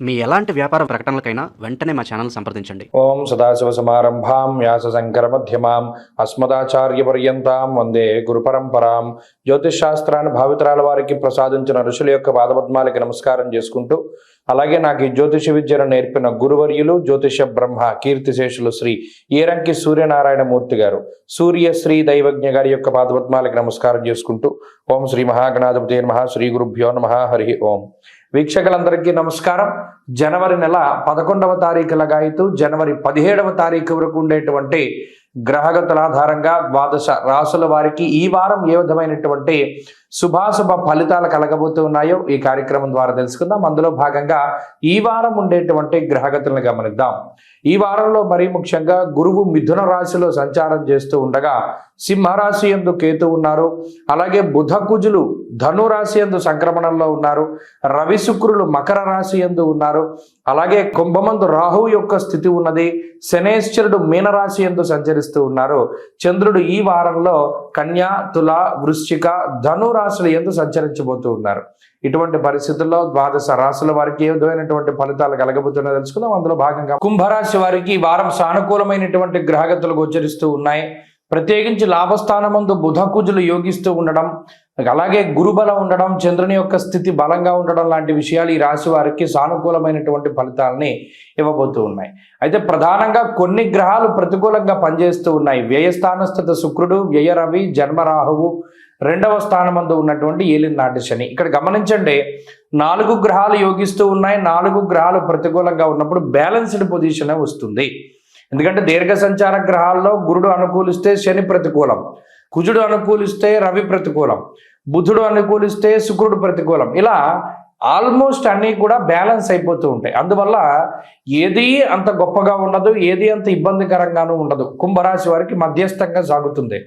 మీ ఎలాంటి వ్యాపార ప్రకటనలకైనా వెంటనే మా ఛానల్ సంప్రదించండి. ఓం సదాశివ సమారంభాం వ్యాస శంకర మధ్యమాం అస్మదాచార్య పర్యంతాం వందే గురు పరంపరాం జ్యోతిష్శాస్త్రాన్ని భావితరాల వారికి ప్రసాదించిన ఋషుల యొక్క పాదపద్మాలకి నమస్కారం చేసుకుంటూ అలాగే నాకు ఈ జ్యోతిష విద్యను నేర్పిన గురువర్యులు జ్యోతిష బ్రహ్మ కీర్తిశేషులు శ్రీ ఏరంకి సూర్యనారాయణ మూర్తి గారు. సూర్య శ్రీ దైవజ్ఞ గారి యొక్క పాదపద్మాలకి నమస్కారం చేసుకుంటూ ఓం శ్రీ మహాగణాధిపతి నమ శ్రీ గురుభ్యో నమ హరి ఓం. వీక్షకులందరికీ నమస్కారం. జనవరి నెల పదకొండవ తారీఖుల గాయతు జనవరి పదిహేడవ తారీఖు వరకు ఉండేటువంటి గ్రహగతుల ఆధారంగా ద్వాదశ రాసుల వారికి ఈ వారం ఏ విధమైనటువంటి శుభాశుభ ఫలితాలు కలగబోతూ ఉన్నాయో ఈ కార్యక్రమం ద్వారా తెలుసుకుందాం. అందులో భాగంగా ఈ వారం ఉండేటువంటి గ్రహగతులను గమనిద్దాం. ఈ వారంలో మరీ ముఖ్యంగా గురువు మిథున రాశిలో సంచారం చేస్తూ ఉండగా సింహరాశి ఎందు కేతు ఉన్నారు. అలాగే బుధ కుజులు ధనురాశి ఎందు సంక్రమణంలో ఉన్నారు. రవి శుక్రులు మకర రాశి ఎందు ఉన్నారు. అలాగే కుంభమందు రాహువు యొక్క స్థితి ఉన్నది. శనేశ్వరుడు మీనరాశి ఎందు సంచరిస్తూ ఉన్నారు. చంద్రుడు ఈ వారంలో కన్యా తుల వృశ్చిక ధను రాశులు ఎందు సంచరించబోతూ ఉన్నారు. ఇటువంటి పరిస్థితుల్లో ద్వాదశ రాశుల వారికి ఏ విధమైనటువంటి ఫలితాలు కలగబోతున్నా తెలుసుకుందాం. అందులో భాగంగా కుంభరాశి వారికి ఈ వారం సానుకూలమైనటువంటి గ్రహగతులు గోచరిస్తూ ఉన్నాయి. ప్రత్యేకించి లాభస్థానమందు బుధ కుజులు యోగిస్తూ ఉండడం అలాగే గురుబలం ఉండడం చంద్రుని యొక్క స్థితి బలంగా ఉండడం లాంటి విషయాలు ఈ రాశి వారికి సానుకూలమైనటువంటి ఫలితాలని ఇవ్వబోతూ ఉన్నాయి. అయితే ప్రధానంగా కొన్ని గ్రహాలు ప్రతికూలంగా పనిచేస్తూ ఉన్నాయి. వ్యయస్థానస్థిత శుక్రుడు వ్యయ రవి జన్మరాహువు రెండవ స్థానమందు ఉన్నటువంటి ఏలినాటి శని. ఇక్కడ గమనించండి నాలుగు గ్రహాలు యోగిస్తూ ఉన్నాయి నాలుగు గ్రహాలు ప్రతికూలంగా ఉన్నప్పుడు బ్యాలెన్స్డ్ పొజిషన్ వస్తుంది. ఎందుకంటే దీర్ఘ సంచార గ్రహాల్లో గురుడు అనుకూలిస్తే శని ప్రతికూలం కుజుడు అనుకూలిస్తే రవి ప్రతికూలం బుధుడు అనుకూలిస్తే శుక్రుడు ప్రతికూలం. ఇలా ఆల్మోస్ట్ అన్నీ కూడా బ్యాలెన్స్ అయిపోతూ ఉంటాయి. అందువల్ల ఏది అంత గొప్పగా ఉండదు ఏది అంత ఇబ్బందికరంగానూ ఉండదు. కుంభరాశి వారికి మధ్యస్థంగా సాగుతుంది.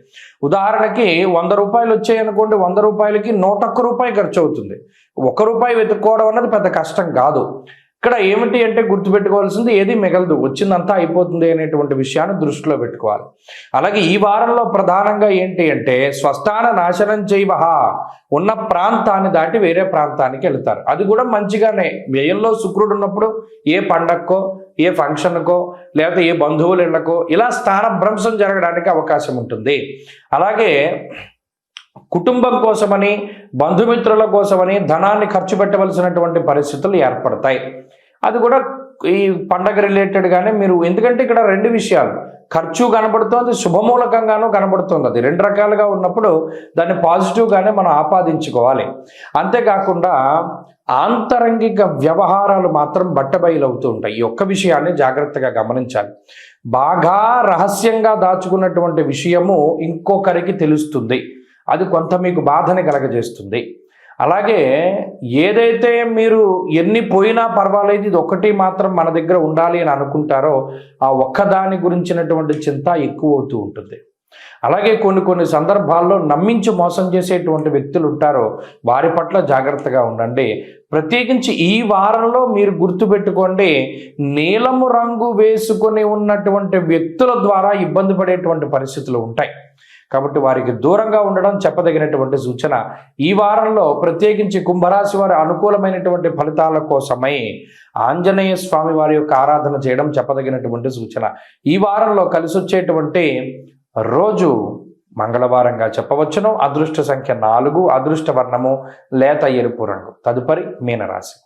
ఉదాహరణకి వంద రూపాయలు వచ్చాయనుకోండి వంద రూపాయలకి నూట ఒక్క రూపాయి ఖర్చు అవుతుంది ఒక రూపాయి వెతుక్కోవడం అన్నది పెద్ద కష్టం కాదు. ఇక్కడ ఏమిటి అంటే గుర్తుపెట్టుకోవాల్సింది ఏది మిగలదు. వచ్చిందంతా అయిపోతుంది అనేటువంటి విషయాన్ని దృష్టిలో పెట్టుకోవాలి. అలాగే ఈ వారంలో ప్రధానంగా ఏంటి అంటే స్వస్థాన నాశనం చేయవహ. ఉన్న ప్రాంతాన్ని దాటి వేరే ప్రాంతానికి వెళ్తారు. అది కూడా మంచిగానే. వ్యయంలో శుక్రుడు ఉన్నప్పుడు ఏ పండక్కో ఏ ఫంక్షన్కో లేకపోతే ఏ బంధువుల ఇళ్ళకో ఇలా స్థానభ్రంశం జరగడానికి అవకాశం ఉంటుంది. అలాగే కుటుంబం కోసమని బంధుమిత్రుల కోసమని ధనాన్ని ఖర్చు పెట్టవలసినటువంటి పరిస్థితులు ఏర్పడతాయి. అది కూడా ఈ పండగ రిలేటెడ్గానే మీరు ఎందుకంటే ఇక్కడ రెండు విషయాలు. ఖర్చు కనబడుతోంది శుభమూలకంగానూ కనబడుతుంది. అది రెండు రకాలుగా ఉన్నప్పుడు దాన్ని పాజిటివ్గానే మనం ఆపాదించుకోవాలి. అంతేకాకుండా ఆంతరంగిక వ్యవహారాలు మాత్రం బట్టబయలవుతూ ఉంటాయి ఈ ఒక్క విషయాన్ని జాగ్రత్తగా గమనించాలి. బాగా రహస్యంగా దాచుకున్నటువంటి విషయము ఇంకొకరికి తెలుస్తుంది. అది కొంత మీకు బాధని కలగజేస్తుంది. అలాగే ఏదైతే మీరు ఎన్ని పోయినా పర్వాలేదు ఇది ఒకటి మాత్రం మన దగ్గర ఉండాలి అని అనుకుంటారో ఆ ఒక్కదాని గురించినటువంటి చింత ఎక్కువ అవుతూ ఉంటుంది. అలాగే కొన్ని కొన్ని సందర్భాల్లో నమ్మించి మోసం చేసేటువంటి వ్యక్తులు ఉంటారో వారి పట్ల జాగ్రత్తగా ఉండండి. ప్రత్యేకించి ఈ వారంలో మీరు గుర్తుపెట్టుకోండి నీలము రంగు వేసుకొని ఉన్నటువంటి వ్యక్తుల ద్వారా ఇబ్బంది పడేటువంటి పరిస్థితులు ఉంటాయి. కాబట్టి వారికి దూరంగా ఉండడం చెప్పదగినటువంటి సూచన. ఈ వారంలో ప్రత్యేకించి కుంభరాశి వారి అనుకూలమైనటువంటి ఫలితాల కోసమై ఆంజనేయ స్వామి వారి యొక్క ఆరాధన చేయడం చెప్పదగినటువంటి సూచన. ఈ వారంలో కలిసి వచ్చేటువంటి రోజు మంగళవారంగా చెప్పవచ్చును. అదృష్ట సంఖ్య నాలుగు అదృష్ట వర్ణము లేత ఎరుపు రంగు. తదుపరి మీనరాశి.